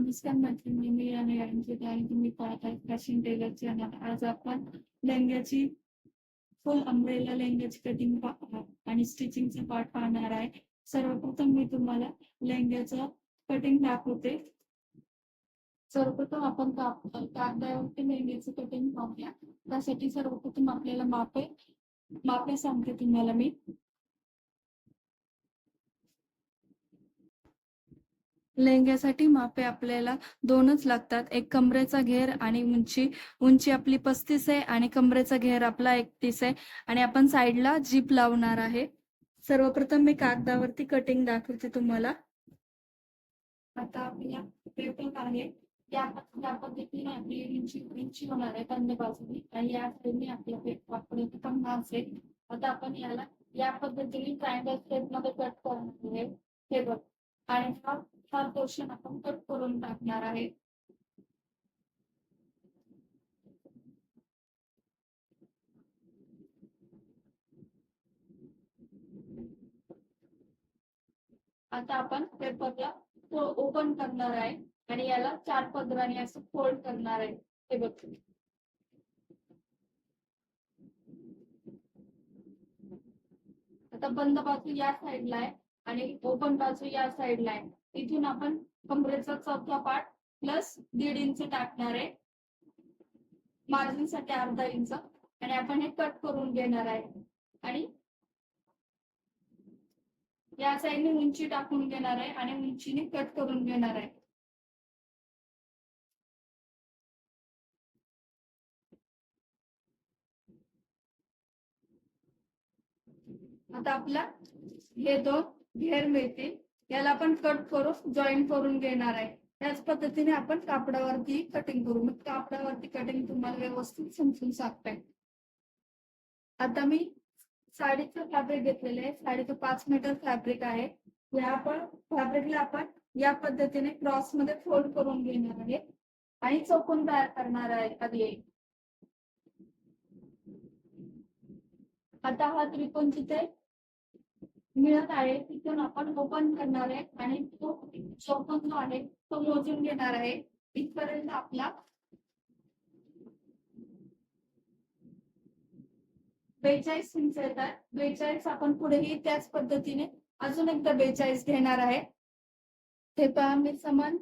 नमस्कार मैत्रिणी मी आणि आणि तुम्ही पाहत आहे फॅशन टेलर चॅनल. आज आपण लेंग्याची फुल अंब्रेला लेंग्याची कटिंग आणि स्टिचिंगचा पार्ट पाहणार आहे. सर्वप्रथम मी तुम्हाला लेंग्याचं कटिंग दाखवते. सर्वप्रथम आपण कागदावरती लेंग्याचं कटिंग पाहूया. त्यासाठी सर्वप्रथम आपल्याला मापे मापे सांगते तुम्हाला मी. लेंग्यासाठी मापे आपल्याला दोनच लागतात. एक कमरेचा घेर आणि उंची. उंची आपली पस्तीस आहे आणि कमरेचा घेर आपला एकतीस आहे. आणि आपण साईडला जीप लावणार आहे. सर्वप्रथम मी कागदावरती कटिंग दाखवते तुम्हाला. आता आपल्या पेपर आहे या या पद्धतीने आपली उंची उंची होणार आहे. कंद बाजूने. आणि या साईडने आपला पेपर वापरून पण असेल आता आपण याला या पद्धतीने ट्रायंगल शेपमध्ये कट करणार आहे. हे बघ. आणि हा हा पोर्शन आपण कट करून टाकणार आहे. आता आपण पेपरला ओपन करणार आहे आणि याला चार पदराने असं फोल्ड करणार आहे. हे बघ. आता बंद बाजू या साईडला आहे आणि ओपन बाजू या साईडला आहे. इथून आपण कमरेचा चौथा पार्ट प्लस दीड इंच टाकणार आहे. मार्जिनसाठी अर्धा इंच आणि आपण हे कट करून घेणार आहे. आणि या साईडने उंची टाकून घेणार आहे आणि उंचीने कट करून घेणार आहे. आता आपला हे दोन घेर मिळतील. याला आपण कट करून जॉईन करून घेणार आहे. त्याच पद्धतीने आपण कापडावरती कटिंग करू. मग कापडावरती कटिंग तुम्हाला व्यवस्थित समजून सांगताय आता मी साडीचं फॅब्रिक घेतलेलं आहे. साडीचं पाच मीटर फॅब्रिक आहे. या आपण फॅब्रिकला आपण या पद्धतीने क्रॉसमध्ये फोल्ड करून घेणार आहे. आणि चौकोन तयार करणार आहे आधी. आता हा त्रिकोण जिथे मिळत आहे तिथून आपण ओपन करणार आहे आणि तो चौकोन जो आहे तो मोजून घेणार आहे. इथपर्यंत आपला बेचाळीस इंच येतात बेचाळीस आपण पुढेही त्याच पद्धतीने अजून एकदा बेचाळीस घेणार आहे. ते पहा मी समान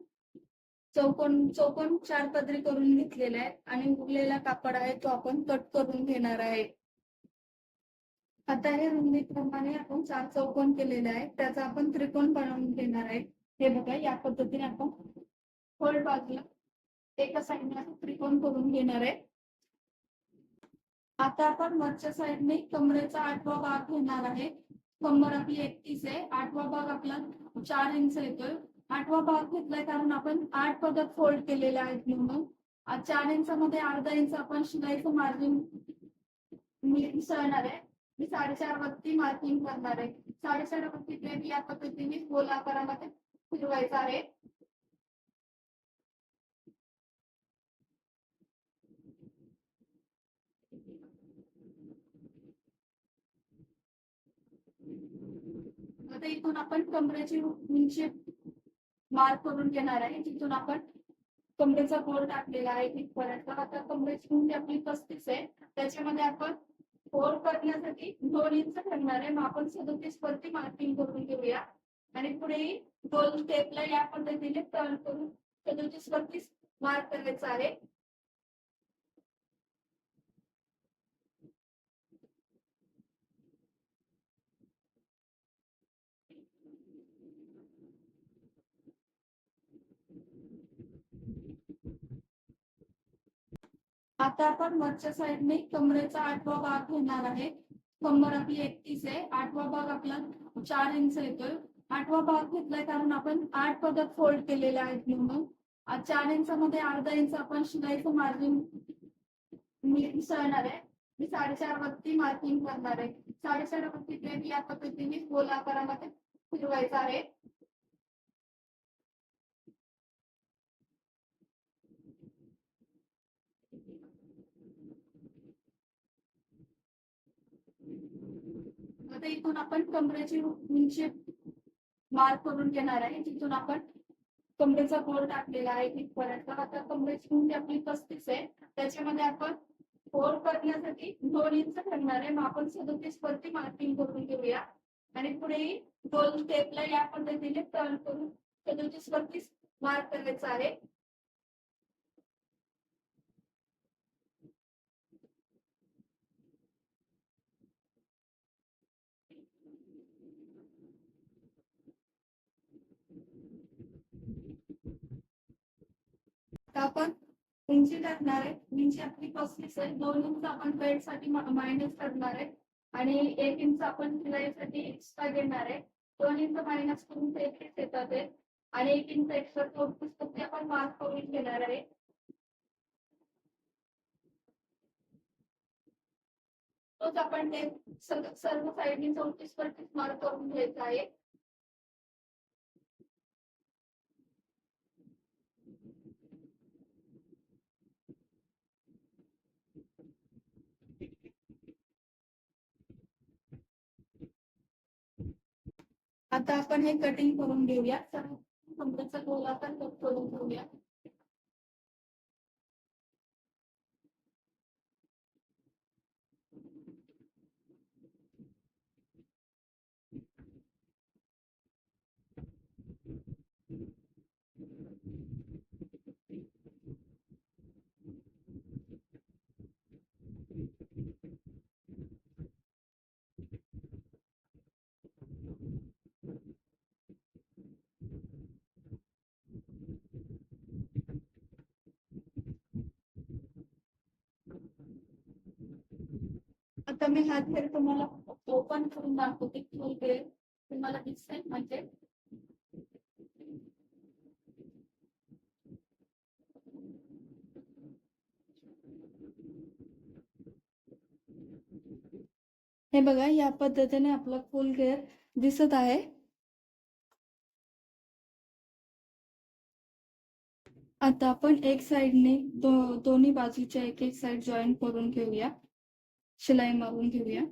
चौकोन चौकोन चार पदरी करून घेतलेला आहे आणि उरलेला कापड आहे तो आपण कट करून घेणार आहे. आता हे रुंदीप्रमाणे आपण चार चौकोन केलेले आहे. त्याचा आपण त्रिकोण बनवून घेणार आहे. हे बघा या पद्धतीने आपण फोल्ड बाजूला एका साईडने असं त्रिकोण करून घेणार आहे. आता आपण वरच्या साईडने कमरेचा आठवा भाग घेणार आहे. कंबर आपली एकतीस आहे. आठवा भाग आपला चार इंच येतोय. आठवा भाग घेतलाय कारण आपण आठ पदक फोल्ड केलेले आहेत म्हणून. चार इंचामध्ये अर्धा इंच आपण शिलाईचं मार्जिन मिसळणार आहे. मी साडेचार वरती मार्किंग करणार आहे. साडेचार वरती प्लेट या पद्धतीने गोल आकारामध्ये फिरवायचं आहे. आता इथून आपण कमरेची उंची मार्क करून घेणार आहे. तिथून आपण कमरेचा गोल टाकलेला आहे इथपर्यंत. आता कमरेची उंची आपली पस्तीस आहे. त्याच्यामध्ये आपण फोर करण्यासाठी दोन इंच ठरणार आहे. मग आपण सदोतीस वरती मार्किंग करून घेऊया. आणि पुढेही दोन स्टेपला या पद्धतीने टर्न करून सदोतीस वरतीच मार्क करायचा आहे. आता आपण वरच्या साईडने कमरेचा आठवा भाग घेणार आहे. कंबर आपली एकतीस आहे. आठवा भाग आपला चार इंच येतोय. आठवा भाग घेतलाय कारण आपण आठ पदक फोल्ड केलेले आहेत म्हणून. चार इंचामध्ये अर्धा इंच आपण शिलाईचं मार्जिन मिसळणार आहे. मी साडेचार वरती मार्किंग करणार आहे. साडेचार वरती या पद्धतीने गोल आकारामध्ये फिरवायचा आहे तिथून आपण कमरेची उंची मार्क करून घेणार आहे. तिथून आपण कमरेचा गोल टाकलेला आहे इथपर्यंत. आता कमरेची उंची आपली पस्तीस आहे. त्याच्यामध्ये आपण फोर करण्यासाठी दोन इंच ठरणार आहे. मग आपण सदोतीस वरती मार्किंग करून घेऊया. आणि पुढेही दोन स्टेपला या पद्धतीने टर्न करून सदोतीस वरती मार्क करायचा आहे. आपण उंची टाकणार आहे. उंची आपली पस्तीस आहे. दोन इंच आपण बेडसाठी मायनस करणार आहे. आणि एक इंच आपण शिलाईसाठी एक्स्ट्रा घेणार आहे. दोन इंच मायनस करून ते एकच येतात आणि एक इंच एक्स्ट्रा चौतीस ते आपण मार्क करून घेणार आहे. तोच आपण ते सर्व साईडनी चौतीस पस्तीस मार्क करून घ्यायचा आहे. आता आपण हे कटिंग करून घेऊया. सर्व कमरेचा गोल आपण कट करून घेऊया. आता मी हा थेर तुम्हाला ओपन करून दाखवते फुल घेर तुम्हाला दिसेल म्हणजे हे बघा या पद्धतीने आपला फुल घेर दिसत आहे. आता आपण एक साइडने दो दोन्ही बाजूच्या एक एक साइड जॉईन करून घेऊया. शिलाई मारून घेऊया.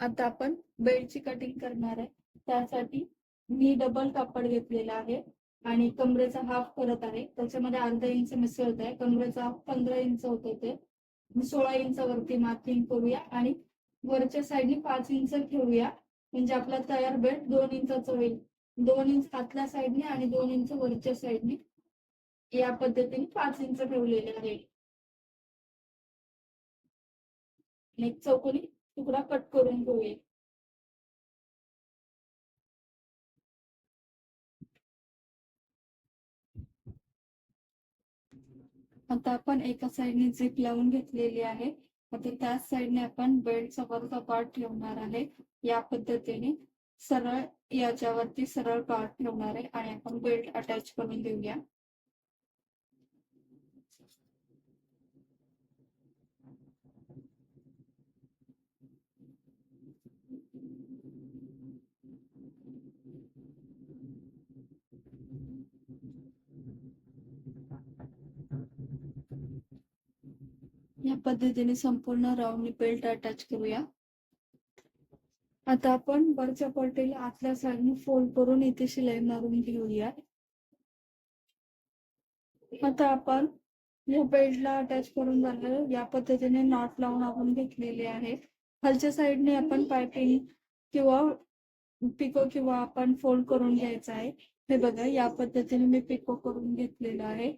आता आपण बेल्टची कटिंग करणार आहे. त्यासाठी मी डबल कापड घेतलेला आहे. आणि कमरेचा हाफ करत आहे. त्याच्यामध्ये अर्धा इंच मिसळत आहे. कमरेचा हाफ पंधरा इंच होत ते सोळा इंच वरती मार्किंग करूया आणि वरच्या साईडने पाच इंच ठेवूया. म्हणजे आपला तयार बेल्ट दोन इंचाचा होईल. दोन इंच आतल्या साईडने आणि दोन इंच वरच्या साईडने या पद्धतीने पाच इंच ठेवलेले आहे. आणि एक चौकोनी तुकडा कट करून घेऊया. आता आपण एका साईडने झिप लावून घेतलेली आहे. आता त्याच साईडने आपण बेल्टचा वरचा पार्ट ठेवणार आहे. या पद्धतीने सरळ याच्यावरती सरळ पार्ट ठेवणार आहे आणि आपण बेल्ट अटॅच करून देऊया या पद्धतीने संपूर्ण राऊंड बेल्ट अटॅच करूया. आता आपण वरच्या पट्टीला आतल्या साईडने फोल्ड करून इथे शिलाई मारून घेऊया. आता आपण या बेल्टला अटॅच करून झालं या पद्धतीने नॉट लावून आपण घेतलेले आहे. खालच्या साईडने आपण पायपिंग किंवा पिको किंवा आपण फोल्ड करून घ्यायचा आहे. हे बघा या पद्धतीने मी पिको करून घेतलेलं आहे.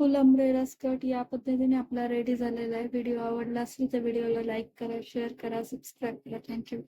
फुल अम्ब्रेला स्कर्ट या पद्धतीने आपला रेडी झालेला आहे. व्हिडिओ आवडला असेल तर व्हिडिओला लाईक करा शेअर करा सबस्क्राईब करा. थँक्यू